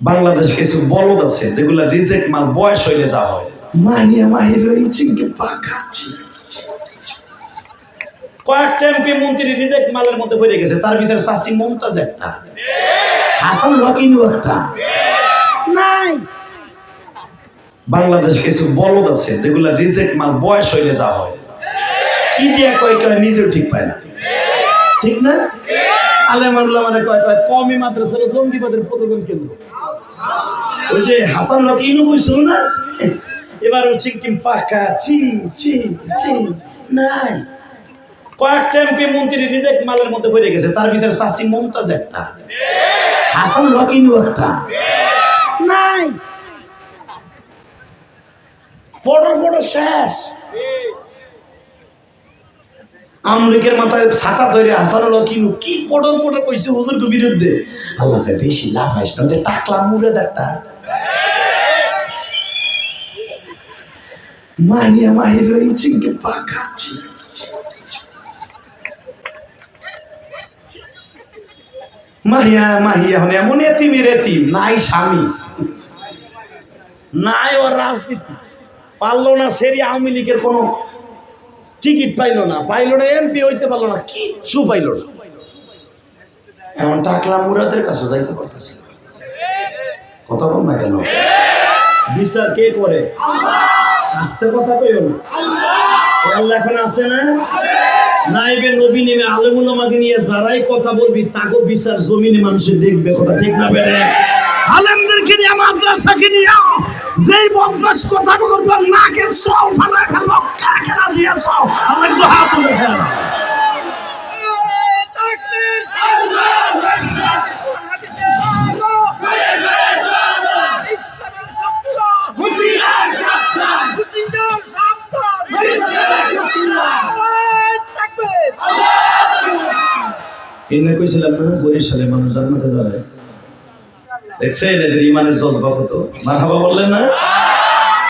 বাংলাদেশ কিছু বলদ আছে যেগুলা রিজেক্ট মাল বয়স হইলে যা হয়। মাহিয়া চিংকে পাকাচ্ছি কয়েকটা এমপি মন্ত্রী রিজেক্ট মালের মধ্যে পড়ে গেছে তার ভিতরে চাষি মমতাজ একটা হাসান হকিনু একটা। নাই। বাংলাদেশ কিছু বলদ আছে যেগুলা রিজেক্ট মাল বয়স হইলে যা হয়। কি দিয়ে কয় কয় নিজেও ঠিক পায় না। ঠিক না? আলেমানুল্লাহ মানে কয় কয় কমই মাদ্রাসার জঙ্গিবাদের প্রতিদিন কেন্দ্র। ওই যে হাসান লোক ইনু কইছিল না? এবার ও চিকটিম পাকা চি চি চি, নাই। কয়েকটা এমপি মন্ত্রী রিজেক্ট মালের মধ্যে পড়ে গেছে, তার ভিতরে চাষি মমতাজ একটা। হাসান লোক ইনু একটা। নাই। বড় বড় শেষ। আমলিকের মাথায় ছাতা ধরে হাসানুল কিনু কি পড়ল পড়ে কইছে হুজুরকে বিরুদ্ধে? আল্লাহকে বেশি লাভ হাস না। যে টাকলা মুড়ে একটা। মাহিয়া মাহির চিংকে পাকাচ্ছি মাহিয়া মাহিয়া হনে এমন এতিমের এতিম, নাই স্বামী। নাই ওর রাজনীতি। পারল না সেরি আওয়ামী লীগের কোনো টিকিট পাইলো না পাইলো না এমপি হইতে পারল না কিচ্ছু পাইলো না। এখন টাকলা মুরাদের কাছে যাইতে পারতেছে না। কথা বল না কেন? বিচার কে করে? আসতে কথা কইও না। আল্লাহ। এখন আছে না? নাইবে নবী নেমে আলেমুলামাকে নিয়ে যারাই কথা বলবি তাকে বিচার জমিনে মানুষে দেখবে কথা ঠিক না বেড়ে আলেমদেরকে নিয়ে মাদ্রাসাকে নিয়ে যেই বদমাস কথা বলব, নাকের সব ফালা ফেলব, কারখানা দিয়ে সব আমরা কিন্তু হাত তুলে ফেলব এনে কইছিলাম বরিশালে মানুষ জান্নাতে যাবে। দেখছেন এদের ইমানের জজবা কত? মারহাবা বললেন না?